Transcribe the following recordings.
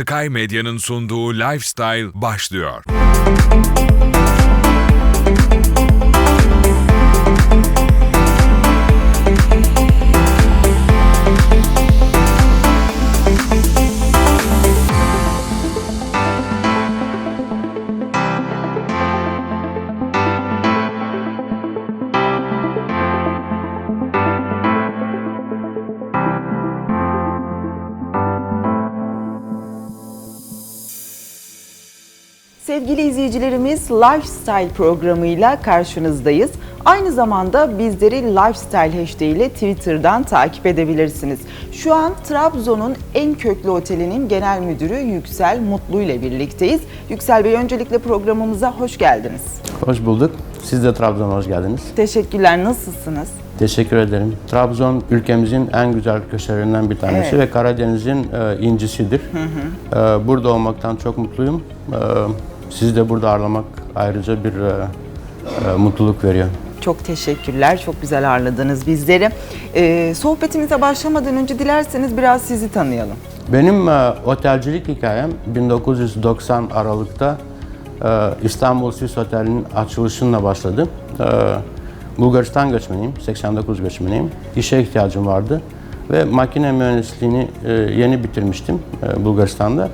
Sky Medya'nın sunduğu Lifestyle başlıyor. Sevgili izleyicilerimiz Lifestyle programıyla karşınızdayız. Aynı zamanda bizleri Lifestyle hashtag ile Twitter'dan takip edebilirsiniz. Şu an Trabzon'un en köklü otelinin genel müdürü Yüksel Mutlu ile birlikteyiz. Yüksel Bey öncelikle programımıza hoş geldiniz. Hoş bulduk. Siz de Trabzon'a hoş geldiniz. Teşekkürler, nasılsınız? Teşekkür ederim. Trabzon ülkemizin en güzel köşelerinden bir tanesi Evet. ve Karadeniz'in e, incisidir. E, burada olmaktan çok mutluyum. E, sizi de burada ağırlamak ayrıca bir e, e, mutluluk veriyor. Çok teşekkürler, çok güzel ağırladınız bizleri. Ee, sohbetimize başlamadan önce dilerseniz biraz sizi tanıyalım. Benim e, otelcilik hikayem 1990 Aralık'ta e, İstanbul Sis Oteli'nin açılışıyla başladı. E, Bulgaristan göçmeniyim, 89 göçmeniyim. İşe ihtiyacım vardı ve makine mühendisliğini e, yeni bitirmiştim e, Bulgaristan'da.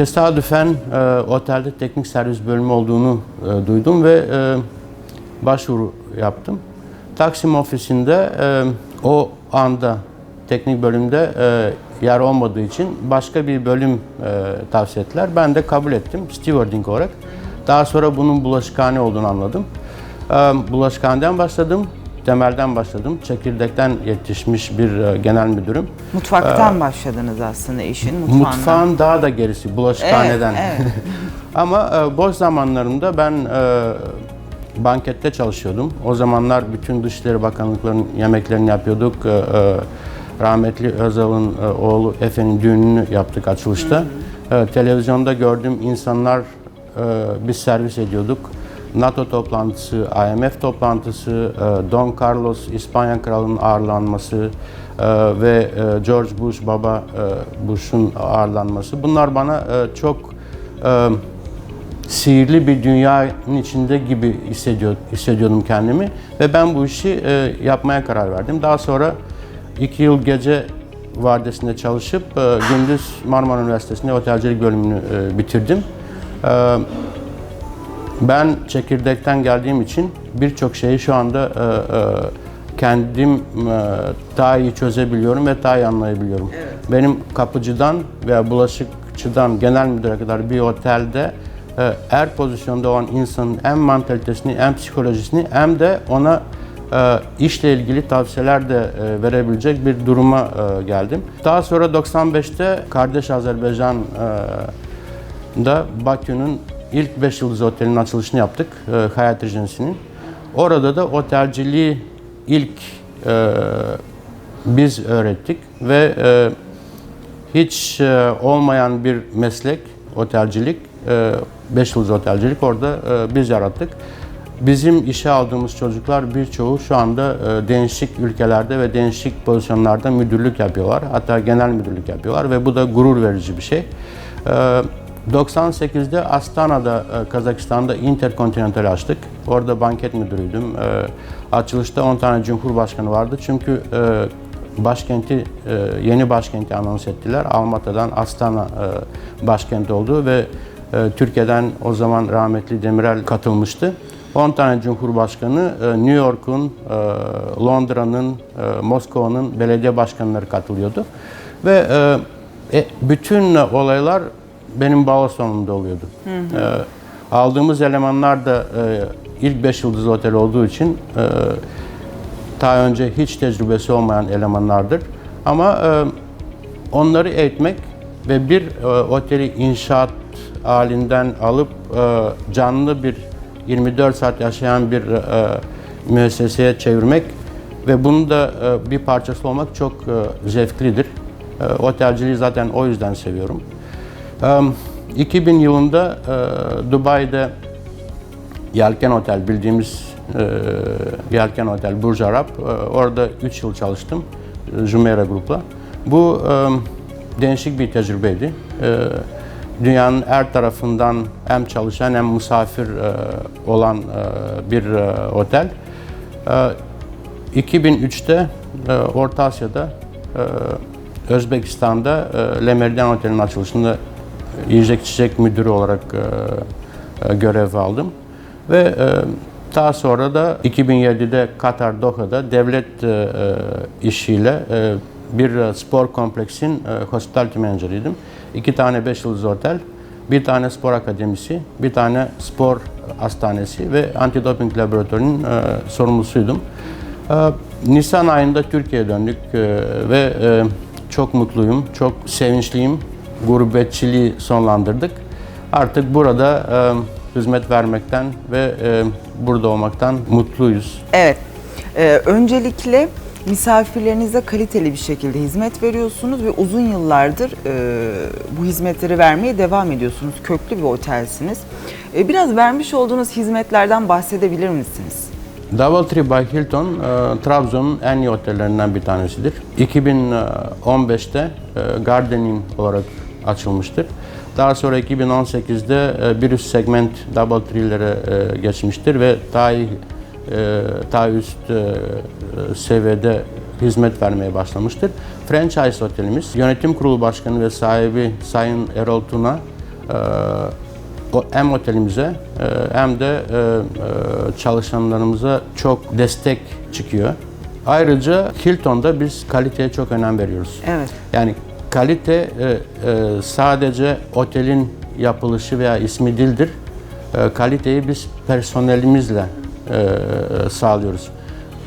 Tesadüfen e, otelde teknik servis bölümü olduğunu e, duydum ve e, başvuru yaptım. Taksim ofisinde e, o anda teknik bölümde e, yer olmadığı için başka bir bölüm e, tavsiye ettiler. Ben de kabul ettim stewarding olarak. Daha sonra bunun bulaşıkhane olduğunu anladım. E, bulaşıkhaneden başladım, temelden başladım. Çekirdekten yetişmiş bir e, genel müdürüm. Mutfaktan başladınız aslında işin, mutfağından. Mutfağın daha da gerisi, bulaşıkhaneden. Evet, evet. Ama e, boş zamanlarımda ben e, bankette çalışıyordum. O zamanlar bütün Dışişleri Bakanlıklarının yemeklerini yapıyorduk. E, e, rahmetli Özal'ın e, oğlu Efe'nin düğününü yaptık açılışta. E, televizyonda gördüğüm insanlar e, biz servis ediyorduk. NATO toplantısı, IMF toplantısı, e, Don Carlos İspanya Kralı'nın ağırlanması e, ve e, George Bush baba Bush'un ağırlanması. Bunlar bana çok sihirli bir dünyanın içinde gibi hissediyor, hissediyordum kendimi ve ben bu işi yapmaya karar verdim. Daha sonra iki yıl gece vardiyasında çalışıp gündüz Marmara Üniversitesi'nde otelcilik bölümünü bitirdim. Ben çekirdekten geldiğim için birçok şeyi şu anda e, e, kendim e, daha iyi çözebiliyorum ve daha iyi anlayabiliyorum. Benim kapıcıdan veya bulaşıkçıdan genel müdüre kadar bir otelde e, er pozisyonda olan insanın hem mantalitesini hem psikolojisini hem de ona e, işle ilgili tavsiyeler de e, verebilecek bir duruma e, geldim. Daha sonra 95'te kardeş Azerbaycan e, Bakü'nün ilk 5 yıldız otelinin açılışını yaptık. E, Hayat Regency'nin. Orada da otelciliği ilk e, biz öğrettik ve e, hiç e, olmayan bir meslek otelcilik, 5 yıldız otelcilik orada e, biz yarattık. Bizim işe aldığımız çocuklar birçoğu şu anda e, değişik ülkelerde ve değişik pozisyonlarda müdürlük yapıyorlar. Hatta genel müdürlük yapıyorlar ve bu da gurur verici bir şey. E, 98'de Astana'da, e, Kazakistan'da Intercontinental açtık. Orada banket müdürüydüm. E, açılışta 10 tane cumhurbaşkanı vardı. Çünkü e, başkenti, yeni başkenti anons ettiler. Almatya'dan Astana başkent oldu ve Türkiye'den o zaman rahmetli Demirel katılmıştı. 10 tane cumhurbaşkanı, New York'un, Londra'nın, Moskova'nın belediye başkanları katılıyordu. Ve bütün olaylar benim balosonumda oluyordu. E, aldığımız elemanlar da e, ilk 5 yıldız otel olduğu için e, daha önce hiç tecrübesi olmayan elemanlardır. Ama e, onları eğitmek ve bir oteli inşaat halinden alıp canlı bir 24 saat yaşayan bir müesseseye çevirmek ve bunun da bir parçası olmak çok e, zevklidir. Otelciliği zaten o yüzden seviyorum. E, 2000 yılında e, Dubai'de Yelken Otel bildiğimiz e, Yelken Otel Burj Arab. E, orada 3 yıl çalıştım. Jumeirah Grup'la. Bu değişik bir tecrübeydi. Dünyanın her tarafından hem çalışan hem misafir olan bir otel. E, 2003'te e, Orta Asya'da Özbekistan'da Le Meridien Otel'in açılışında yiyecek içecek müdürü olarak e, e, görev aldım. Ve e, daha sonra da 2007'de Katar Doha'da devlet işiyle bir spor kompleksin hospitality manager'ıydım. İki tane 5 yıldız otel, bir tane spor akademisi, bir tane spor hastanesi ve antidoping laboratuvarının sorumlusuydum. Nisan ayında Türkiye'ye döndük ve çok mutluyum, çok sevinçliyim. Gurbetçiliği sonlandırdık. Artık burada e, hizmet vermekten ve e, burada olmaktan mutluyuz. Evet. Ee, öncelikle misafirlerinize kaliteli bir şekilde hizmet veriyorsunuz ve uzun yıllardır e, bu hizmetleri vermeye devam ediyorsunuz. Köklü bir otelsiniz. E, biraz vermiş olduğunuz hizmetlerden bahsedebilir misiniz? Doubletree by Hilton, e, Trabzon'un en iyi otellerinden bir tanesidir. 2015'te e, Garden Inn olarak açılmıştır. Daha sonra 2018'de e, bir üst segment Doubletree'lere e, geçmiştir ve daha iyi, e, daha üst seviyede hizmet vermeye başlamıştır. Franchise otelimiz, yönetim kurulu başkanı ve sahibi Sayın Erol Tuna, hem otelimize hem de çalışanlarımıza çok destek çıkıyor. Ayrıca Hilton'da biz kaliteye çok önem veriyoruz. Evet. Yani kalite e, e, sadece otelin yapılışı veya ismi değildir. E, kaliteyi biz personelimizle e, sağlıyoruz.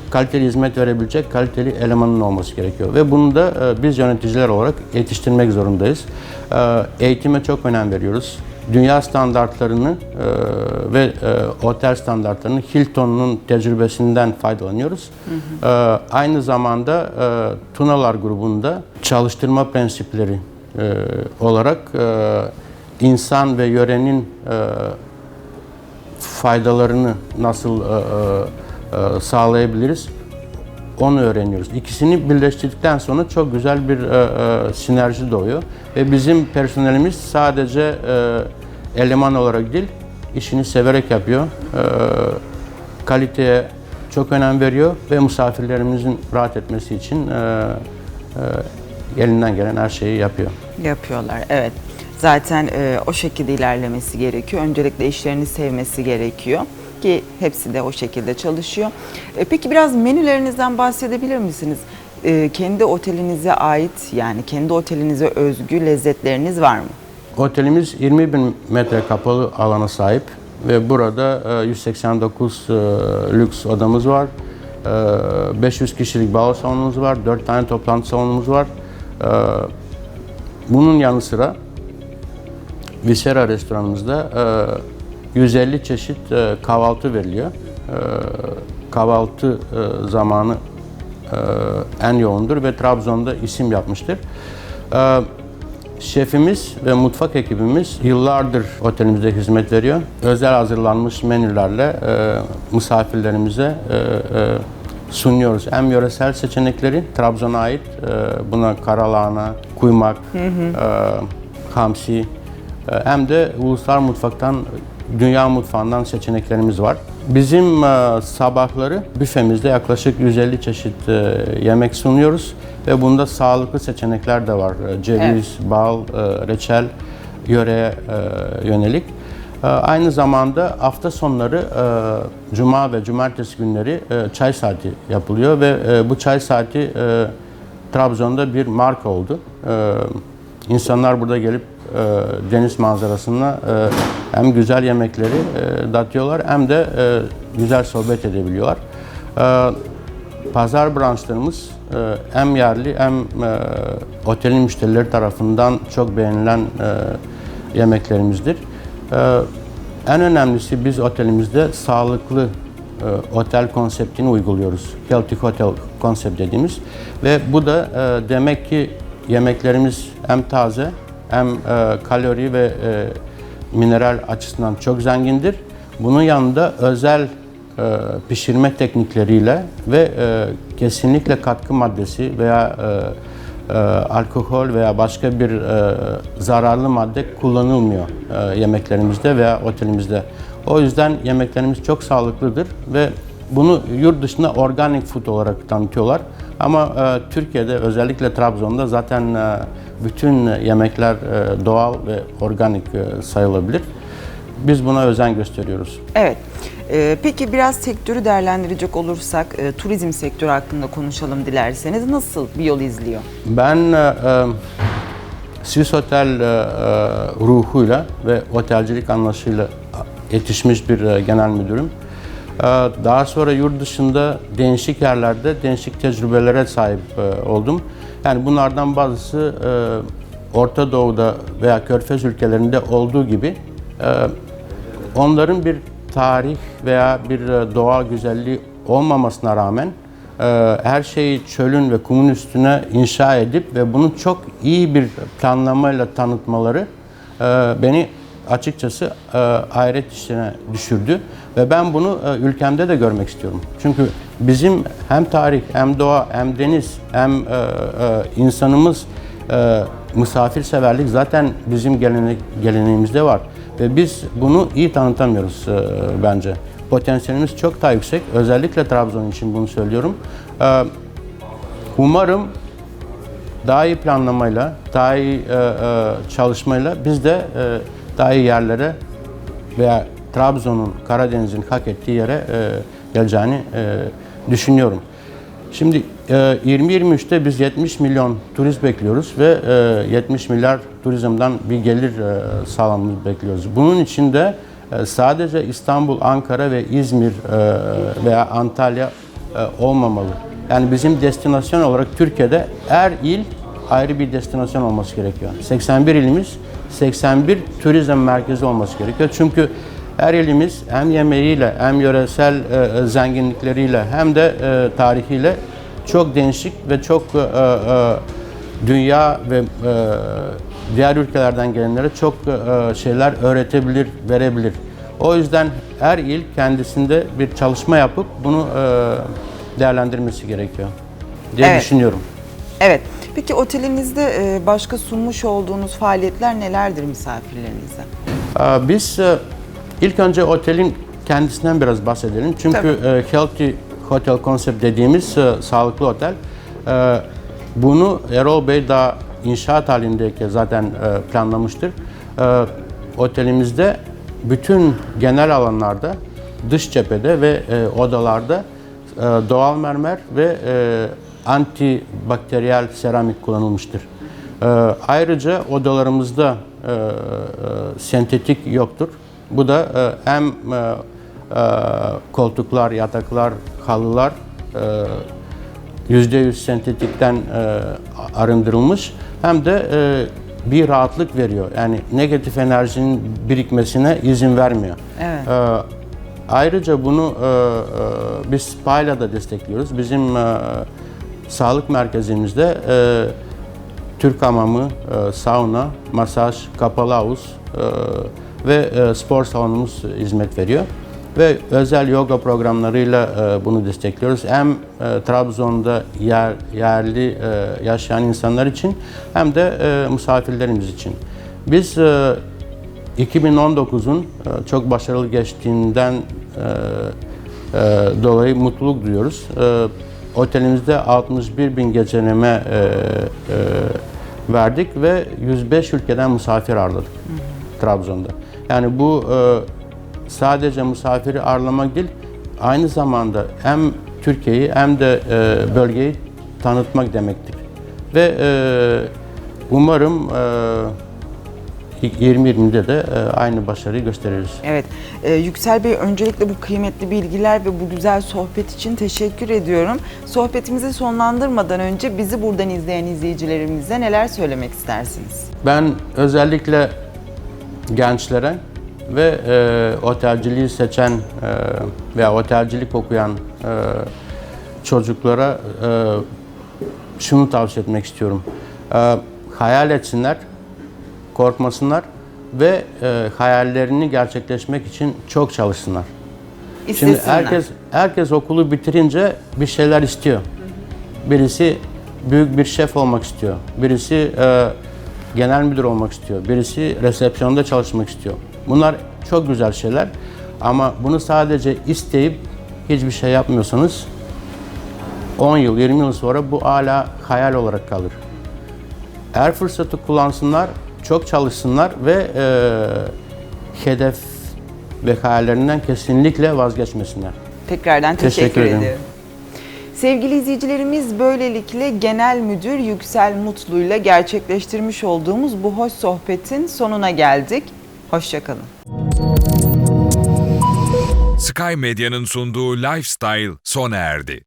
Kaliteli hizmet verebilecek kaliteli elemanın olması gerekiyor. Ve bunu da e, biz yöneticiler olarak yetiştirmek zorundayız. E, eğitime çok önem veriyoruz. Dünya standartlarını e, ve e, otel standartlarını Hilton'un tecrübesinden faydalanıyoruz. E, aynı zamanda e, Tunalar grubunda çalıştırma prensipleri e, olarak e, insan ve yörenin e, faydalarını nasıl e, e, e, sağlayabiliriz onu öğreniyoruz. İkisini birleştirdikten sonra çok güzel bir e, e, sinerji doğuyor ve bizim personelimiz sadece e, eleman olarak değil, işini severek yapıyor. E, kaliteye çok önem veriyor ve misafirlerimizin rahat etmesi için e, e, elinden gelen her şeyi yapıyor. Yapıyorlar, evet. Zaten e, o şekilde ilerlemesi gerekiyor. Öncelikle işlerini sevmesi gerekiyor ki hepsi de o şekilde çalışıyor. E, peki biraz menülerinizden bahsedebilir misiniz? E, kendi otelinize ait yani kendi otelinize özgü lezzetleriniz var mı? Otelimiz 20 bin metre kapalı alana sahip ve burada e, 189 e, lüks odamız var. E, 500 kişilik balo salonumuz var, 4 tane toplantı salonumuz var. E, Bunun yanı sıra Visera restoranımızda e, 150 çeşit e, kahvaltı veriliyor. E, Kahvaltı e, zamanı en yoğundur ve Trabzon'da isim yapmıştır. Şefimiz ve mutfak ekibimiz yıllardır otelimizde hizmet veriyor. Özel hazırlanmış menülerle misafirlerimize sunuyoruz. Hem yöresel seçenekleri Trabzon'a ait buna karalahana, kuymak, e, hamsi e, hem de ulusal mutfaktan dünya mutfağından seçeneklerimiz var. Bizim e, sabahları büfemizde yaklaşık 150 çeşit e, yemek sunuyoruz ve bunda sağlıklı seçenekler de var. E, Ceviz, bal, e, reçel, yöreye yönelik. Aynı zamanda hafta sonları cuma ve cumartesi günleri çay saati yapılıyor ve bu çay saati Trabzon'da bir marka oldu. İnsanlar burada gelip e, deniz manzarasına e, hem güzel yemekleri e, tatıyorlar hem de e, güzel sohbet edebiliyorlar. E, pazar branşlarımız e, hem yerli hem e, otelin müşterileri tarafından çok beğenilen e, yemeklerimizdir. E, en önemlisi biz otelimizde sağlıklı e, otel konseptini uyguluyoruz. Healthy Hotel konsept dediğimiz ve bu da e, demek ki yemeklerimiz hem taze hem e, kalori ve e, mineral açısından çok zengindir. Bunun yanında özel e, pişirme teknikleriyle ve kesinlikle katkı maddesi veya e, alkol veya başka bir e, zararlı madde kullanılmıyor e, yemeklerimizde veya otelimizde. O yüzden yemeklerimiz çok sağlıklıdır ve bunu yurt dışında organic food olarak tanıtıyorlar. Ama e, Türkiye'de özellikle Trabzon'da zaten e, bütün yemekler e, doğal ve organik e, sayılabilir. Biz buna özen gösteriyoruz. Evet. Ee, peki biraz sektörü değerlendirecek olursak e, turizm sektörü hakkında konuşalım dilerseniz. Nasıl bir yol izliyor? Ben e, e, Swiss Otel e, e, ruhuyla ve otelcilik anlayışıyla yetişmiş bir e, genel müdürüm. E, daha sonra yurt dışında değişik yerlerde değişik tecrübelere sahip e, oldum. Yani bunlardan bazısı e, Orta Doğu'da veya Körfez ülkelerinde olduğu gibi e, onların bir tarih veya bir doğa güzelliği olmamasına rağmen her şeyi çölün ve kumun üstüne inşa edip ve bunu çok iyi bir planlamayla tanıtmaları beni açıkçası e, hayret içine düşürdü ve ben bunu e, ülkemde de görmek istiyorum. Çünkü bizim hem tarih hem doğa hem deniz hem e, e, insanımız e, misafirseverlik zaten bizim gelenek, geleneğimizde var. Ve biz bunu iyi tanıtamıyoruz e, bence. Potansiyelimiz çok daha yüksek. Özellikle Trabzon için bunu söylüyorum. E, umarım daha iyi planlamayla, daha iyi e, e, çalışmayla biz de e, daha iyi yerlere veya Trabzon'un, Karadeniz'in hak ettiği yere e, geleceğini e, düşünüyorum. Şimdi e, 2023'te biz 70 milyon turist bekliyoruz ve e, 70 milyar turizmden bir gelir e, sağlamamızı bekliyoruz. Bunun içinde e, sadece İstanbul, Ankara ve İzmir e, veya Antalya e, olmamalı. Yani bizim destinasyon olarak Türkiye'de her il ayrı bir destinasyon olması gerekiyor. 81 ilimiz 81 turizm merkezi olması gerekiyor. Çünkü her ilimiz hem yemeğiyle hem yöresel e, zenginlikleriyle hem de e, tarihiyle çok değişik ve çok e, e, dünya ve e, diğer ülkelerden gelenlere çok e, şeyler öğretebilir, verebilir. O yüzden her il kendisinde bir çalışma yapıp bunu e, değerlendirmesi gerekiyor diye Evet. düşünüyorum. Evet. Peki otelinizde e, başka sunmuş olduğunuz faaliyetler nelerdir misafirlerinize? Biz e, ilk önce otelin kendisinden biraz bahsedelim. Çünkü e, Healthy Hotel Concept dediğimiz sağlıklı otel, bunu Erol Bey daha inşaat halindeyken zaten planlamıştır. Otelimizde bütün genel alanlarda, dış cephede ve odalarda doğal mermer ve antibakteriyel seramik kullanılmıştır. Ee, ayrıca odalarımızda e, e, sentetik yoktur. Bu da e, hem e, e, koltuklar, yataklar, halılar e, %100 sentetikten e, arındırılmış hem de e, bir rahatlık veriyor. Yani negatif enerjinin birikmesine izin vermiyor. Evet. Ee, ayrıca bunu e, e, biz spa ile de destekliyoruz. Bizim e, sağlık merkezimizde e, Türk hamamı, e, sauna, masaj, kapalı havuz e, ve e, spor salonumuz hizmet veriyor. Ve özel yoga programlarıyla e, bunu destekliyoruz. Hem e, Trabzon'da yer, yerli e, yaşayan insanlar için hem de e, misafirlerimiz için. Biz e, 2019'un e, çok başarılı geçtiğinden e, e, dolayı mutluluk duyuyoruz. Otelimizde 61 bin geceleme e, e, verdik ve 105 ülkeden misafir ağırladık Trabzon'da. Yani bu e, sadece misafiri ağırlamak değil, aynı zamanda hem Türkiye'yi hem de e, bölgeyi tanıtmak demektir. Ve e, umarım e, 2020'de de e, aynı başarıyı gösteririz. Evet. Ee, Yüksel Bey öncelikle bu kıymetli bilgiler ve bu güzel sohbet için teşekkür ediyorum. Sohbetimizi sonlandırmadan önce bizi buradan izleyen izleyicilerimize neler söylemek istersiniz? Ben özellikle gençlere ve e, otelciliği seçen e, veya otelcilik okuyan e, çocuklara e, şunu tavsiye etmek istiyorum. E, hayal etsinler, korkmasınlar ve e, hayallerini gerçekleşmek için çok çalışsınlar. Şimdi İstesinler. herkes herkes okulu bitirince bir şeyler istiyor. Birisi büyük bir şef olmak istiyor. Birisi e, genel müdür olmak istiyor. Birisi resepsiyonda çalışmak istiyor. Bunlar çok güzel şeyler. Ama bunu sadece isteyip hiçbir şey yapmıyorsanız 10 yıl, 20 yıl sonra bu hala hayal olarak kalır. Eğer fırsatı kullansınlar, çok çalışsınlar ve e, hedef ve hayallerinden kesinlikle vazgeçmesinler. Tekrardan teşekkür, Teşekkür ederim. ediyorum. Sevgili izleyicilerimiz böylelikle Genel Müdür Yüksel Mutlu'yla gerçekleştirmiş olduğumuz bu hoş sohbetin sonuna geldik. Hoşçakalın. Sky Medya'nın sunduğu Lifestyle sona erdi.